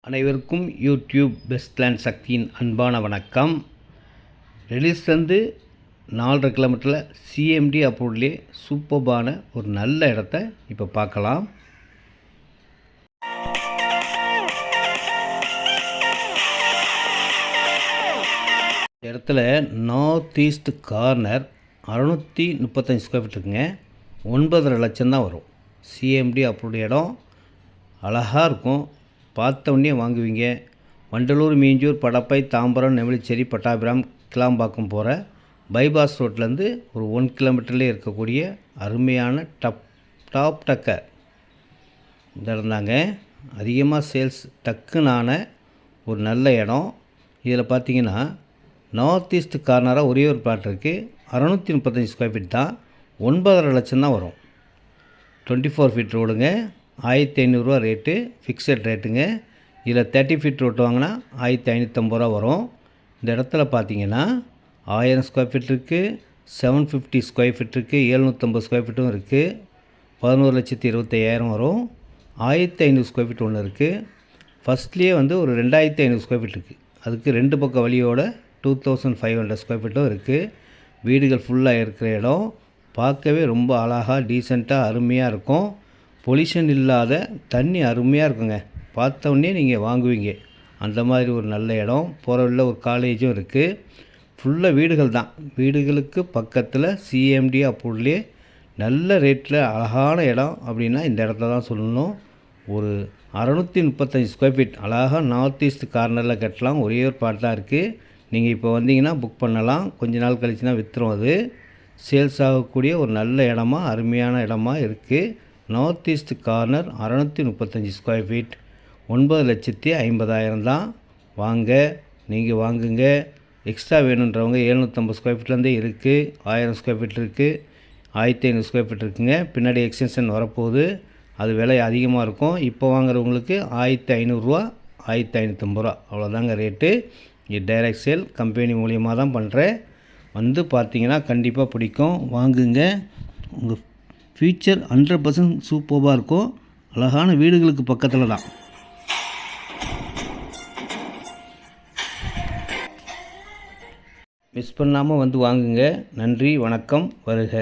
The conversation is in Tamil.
அனைவருக்கும் யூடியூப் பெஸ்ட்லேண்ட் சக்தியின் அன்பான வணக்கம். ரிலீஸ்லேருந்து நாலரை கிலோமீட்டரில் சிஎம்டி அப்ரூவ்ட்லேயே சூப்பர்பான ஒரு நல்ல இடத்த இப்போ பார்க்கலாம். இடத்துல நார்த் ஈஸ்ட் கார்னர் அறநூற்றி முப்பத்தஞ்சு ஸ்கொயர் ஃபீட் இருக்குங்க. ஒன்பதரை லட்சம் தான் வரும். சிஎம்டி அப்ரூவ்டு இடம் அழகாக இருக்கும். பார்த்த உடனே வாங்குவீங்க. வண்டலூர் மீஞ்சூர் படப்பை தாம்பரம் நெமிழிச்சேரி பட்டாபிராம் கிளாம்பாக்கம் போகிற பைபாஸ் ரோட்லேருந்து ஒரு ஒன் கிலோமீட்டர்லேயே இருக்கக்கூடிய அருமையான டப் டாப் டக்கர் இந்த அதிகமாக சேல்ஸ் டக்குனான ஒரு நல்ல இடம். இதில் பார்த்தீங்கன்னா நார்த் ஈஸ்ட் கார்னராக ஒரே ஒரு பிளாட் இருக்குது அறநூற்றி முப்பத்தஞ்சு ஸ்கொயர் ஃபீட் தான். ஒன்பதரை லட்சம் தான் வரும். டுவெண்ட்டி ஃபோர் ஃபீட் ரோடுங்க ஆயிரத்தி ஐநூறுரூவா ரேட்டு ஃபிக்ஸட் ரேட்டுங்க இதில் தேர்ட்டி ஃபீட் ரோட்டு வாங்கினா ஆயிரத்தி ஐநூற்றம்பது ரூபா வரும். இந்த இடத்துல பார்த்தீங்கன்னா ஆயிரம் ஸ்கொயர் ஃபீட் இருக்குது செவன் ஃபிஃப்டி ஸ்கொயர் ஃபீட் இருக்குது ஏழ்நூற்றம்பது ஸ்கொயர் ஃபீட்டும் இருக்குது பதினோரு லட்சத்தி இருபத்தையாயிரம் வரும். ஆயிரத்தி ஐநூறு ஸ்கொயர் ஃபீட் ஒன்று இருக்குது ஃபஸ்ட்லேயே வந்து ஒரு ரெண்டாயிரத்தி ஐநூறு ஸ்கொயர் ஃபீட் இருக்குது அதுக்கு ரெண்டு பக்கம் வழியோட two thousand five hundred square ஃபீட்டும் இருக்குது வீடுகள் ஃபுல்லாக இருக்கிற இடம். பார்க்கவே ரொம்ப அழகாக டீசெண்டாக அருமையாக இருக்கும். பொல்யூஷன் இல்லாத தண்ணி அருமையாக இருக்குங்க. பார்த்தோன்னே நீங்கள் வாங்குவீங்க. அந்த மாதிரி ஒரு நல்ல இடம். போகிற வழியில் ஒரு காலேஜும் இருக்குது ஃபுல்லாக வீடுகள் தான். வீடுகளுக்கு பக்கத்தில் சிஎம்டி அப்ரூவ்ட்லேயே நல்ல ரேட்டில் அழகான இடம் அப்படின்னா இந்த இடத்துல தான் சொல்லணும். ஒரு அறநூற்றி முப்பத்தஞ்சு ஸ்கொயர் ஃபீட் அழகாக நார்த் ஈஸ்ட் கார்னரில் கட்டலாம். ஒரே ஒரு பாட் தான் இருக்குது நீங்கள் இப்போ வந்தீங்கன்னா புக் பண்ணலாம். கொஞ்ச நாள் கழிச்சுனா விற்றுரும் அது. சேல்ஸ் ஆகக்கூடிய ஒரு நல்ல இடமா அருமையான இடமா இருக்குது நார்த் ஈஸ்ட் கார்னர் அறநூற்றி முப்பத்தஞ்சு ஸ்கொயர் ஃபீட் ஒன்பது லட்சத்தி ஐம்பதாயிரம் தான். வாங்க நீங்கள் வாங்குங்க. எக்ஸ்ட்ரா வேணுன்றவங்க எழுநூற்றம்பது ஸ்கொயர் ஃபீட்லேருந்தே இருக்குது ஆயிரம் ஸ்கொயர் ஃபீட் இருக்குது ஆயிரத்தி ஐநூறு ஸ்கொயர் ஃபீட் இருக்குங்க. பின்னாடி எக்ஸ்டென்ஷன் வரப்போகுது. அது விலை அதிகமாக இருக்கும். இப்போ வாங்குறவங்களுக்கு ஆயிரத்தி ஐநூறுரூவா ஆயிரத்தி ஐநூற்றம்பது ரூபா. அவ்வளோதாங்க ரேட்டு டைரக்ட் சேல் கம்பெனி மூலியமாக தான் பண்ணுறேன் வந்து பார்த்தீங்கன்னா கண்டிப்பாக பிடிக்கும். வாங்குங்க. உங்கள் ஃபியூச்சர் ஹண்ட்ரட் பர்சன்ட் சூப்பராக இருக்கும். அழகான வீடுகளுக்கு பக்கத்தில் தான். மிஸ் பண்ணாமல் வந்து வாங்குங்க. நன்றி வணக்கம் வருக.